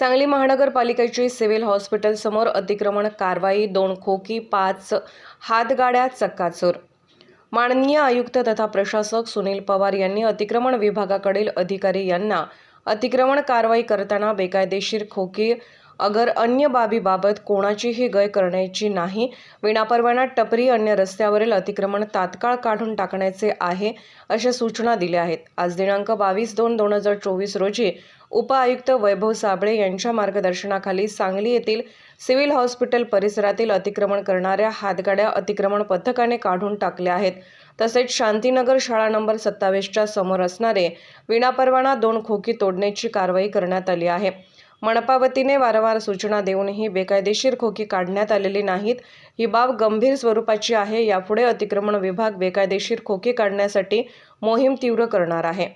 सांगली महानगरपालिकेची सिव्हिल हॉस्पिटलसमोर अतिक्रमण कारवाई दोन खोकी पाच हातगाड्या चक्काचूर. माननीय आयुक्त तथा प्रशासक सुनील पवार यांनी अतिक्रमण विभागाकडील अधिकारी यांना अतिक्रमण कारवाई करताना बेकायदेशीर खोकी अगर अन्य बाबीबाबत कोणाचीही गय करण्याची नाही विनापरवाना टपरी अन्य रस्त्यावरील अतिक्रमण तात्काळ काढून टाकण्याचे आहे अशा सूचना दिल्या आहेत. आज दिनांक बावीस दोन दोन हजार चोवीस रोजी उपआयुक्त वैभव साबळे यांच्या मार्गदर्शनाखाली सांगली येथील सिव्हिल हॉस्पिटल परिसरातील अतिक्रमण करणाऱ्या हातगाड्या अतिक्रमण पथकाने काढून टाकल्या आहेत. तसेच शांतीनगर शाळा नंबर सत्तावीसच्या समोर असणारे विनापरवाना दोन खोकी तोडण्याची कारवाई करण्यात आली आहे. मनपा वतीने वारंवार सूचना देऊनही बेकायदेशीर खोकी काढण्यात आलेली नाहीत. ही बाब गंभीर स्वरूपाची आहे. यापुढे अतिक्रमण विभाग बेकायदेशीर खोकी काढण्यासाठी मोहीम तीव्र करणार आहे.